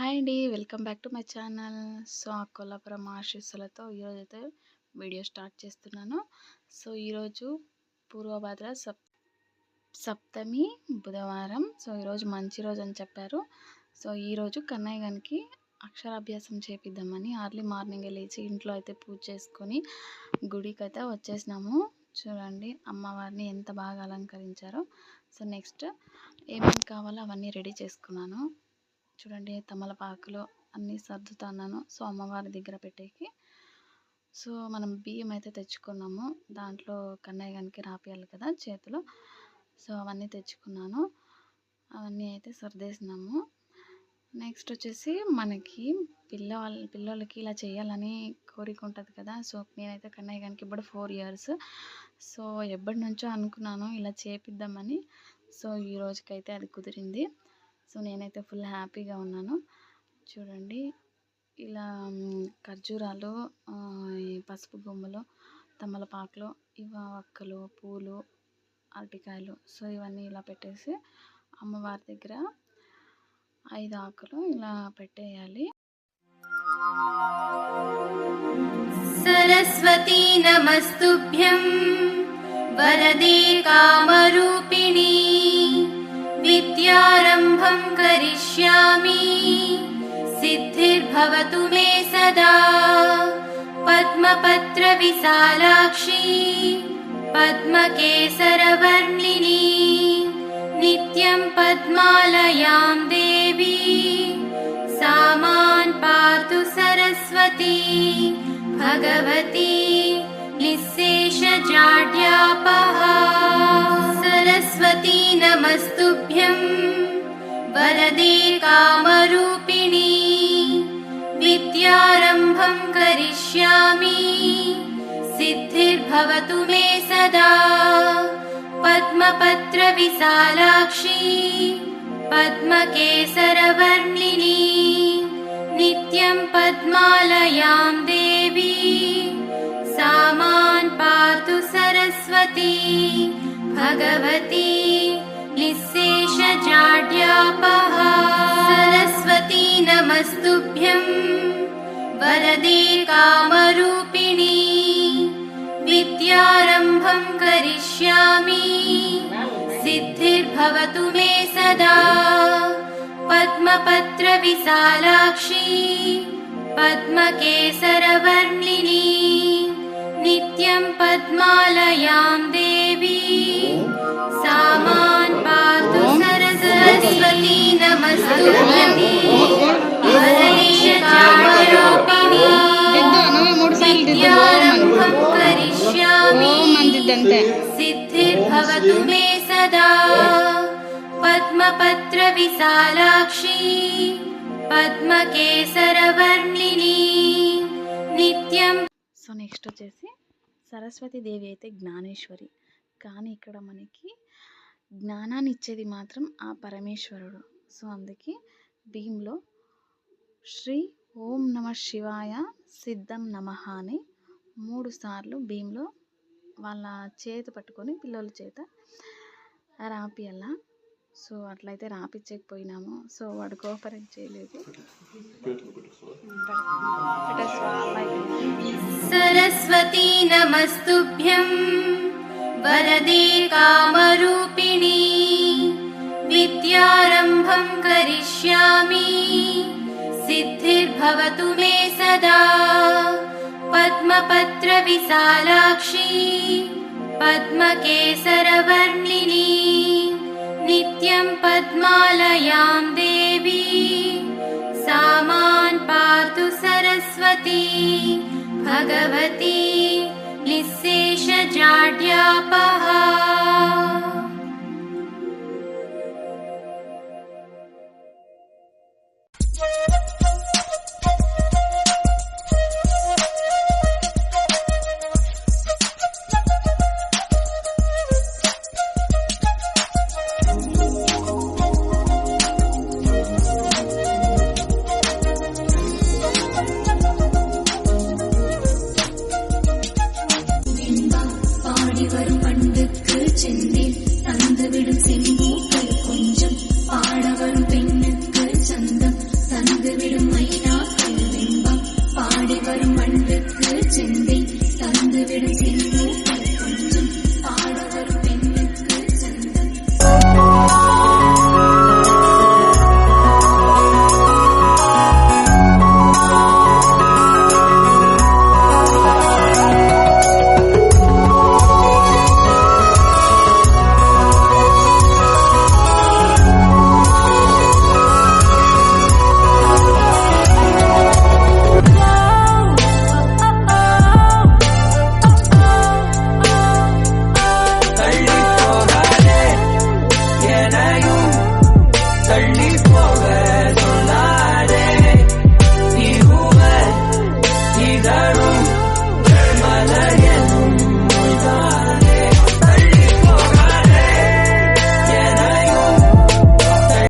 Hi అండి. Welcome back to my channel. So ఆ కొల్లాపురం ఆశీస్సులతో ఈరోజైతే వీడియో స్టార్ట్ చేస్తున్నాను. సో ఈరోజు పూర్వభద్ర సప్ సప్తమి బుధవారం. సో ఈరోజు మంచి రోజు అని చెప్పారు. సో ఈరోజు కన్నయ్య గారికి అక్షరాభ్యాసం చేపిద్దామని ఆర్లీ మార్నింగ్ లేచి ఇంట్లో అయితే పూజ చేసుకొని గుడికి అయితే వచ్చేసినాము. చూడండి అమ్మవారిని ఎంత బాగా అలంకరించారో. సో నెక్స్ట్ ఏమేమి కావాలో అవన్నీ రెడీ చేసుకున్నాను. చూడండి తమలపాకులు అన్నీ సర్దుతున్నాను. సో అమ్మవారి దగ్గర పెట్టేకి. సో మనం బియ్యం అయితే తెచ్చుకున్నాము. దాంట్లో కన్నయ్య గారికి రాపియాలి కదా చేతిలో. సో అవన్నీ తెచ్చుకున్నాను. అవన్నీ అయితే సర్దేసినాము. నెక్స్ట్ వచ్చేసి మనకి పిల్లవాళ్ళ పిల్లలకి ఇలా చేయాలని కోరిక ఉంటుంది కదా. సో నేనైతే కన్నయ్య గారికి ఇప్పుడు ఫోర్ ఇయర్స్. సో ఎప్పటి నుంచో అనుకున్నాను ఇలా చేపిద్దామని. సో ఈ రోజుకైతే అది కుదిరింది. సో నేనైతే ఫుల్ హ్యాపీగా ఉన్నాను. చూడండి ఇలా ఖర్జూరాలు పసుపు బొమ్మలు తమలపాకులు ఇవ ఒక్కలు పూలు అరటికాయలు సో ఇవన్నీ ఇలా పెట్టేసి అమ్మవారి దగ్గర ఐదు ఆకులు ఇలా పెట్టేయాలి. సరస్వతి నమస్తుభ్యం వరదే కామరూపిణీ. विद्यारम्भं करिष्यामि। सिद्धिर्भवतु मे सदा। पद्मपत्रविशालाक्षी पद्मकेसरवर्णिनी नित्यं पद्मालयां देवी। सा मान् पातु सरस्वती भगवती निःशेषजाड्यापहा सरस्वती नमस्तुभ्यं। वरदे कामरूपिणी विद्यारम्भं करिष्यामि। सिद्धिर्भवतु मे सदा। पद्मपत्रविशालाक्षी पद्मकेसरवर्णिनी नित्यं पद्मालयां देवी। सा मान् पातु सरस्वती भगवती निःशेषजाड्यापहा सरस्वती नमस्तुभ्यं। वरदे कामरूपिणी। विद्यारम्भं करिष्यामि। सिद्धिर्भवतु मे सदा। पद्मपत्रविशालाक्षी। पद्मकेसरवर्णिनी। नित्यं पद्मालयां देवी। सा मान् पातु सरस्वती नमस्तुभ्यं वरदेशकामरूपिणी विद्यारम्भं करिष्यामि सिद्धिर्भवतु मे सदा पद्मपत्रविशालाक्षी पद्मकेसरवर्णिनी नित्यं సో నెక్స్ట్ వచ్చేసి సరస్వతి దేవి అయితే జ్ఞానేశ్వరి కానీ ఇక్కడ మనకి జ్ఞానాన్ని ఇచ్చేది మాత్రం ఆ పరమేశ్వరుడు. సో అందుకే భీంలో శ్రీ ఓం నమ శివాయ సిద్ధం నమ అని మూడు సార్లు భీంలో వాళ్ళ చేత పట్టుకొని పిల్లల చేత రాపియాల. సో అట్లయితే రాపిచ్చకపోయినాము. సో వాడు కోపరం చేయలేదు. సరస్వతి నమస్తుభ్యం. వరదే కామరు सिद्धिर्भवतु मे सदा। पद्मपत्रविशालाक्षी पद्मकेसरवर्णिनी नित्यं पद्मालयां देवी। सा मान् पातु सरस्वती भगवती निःशेषजाड्यापहा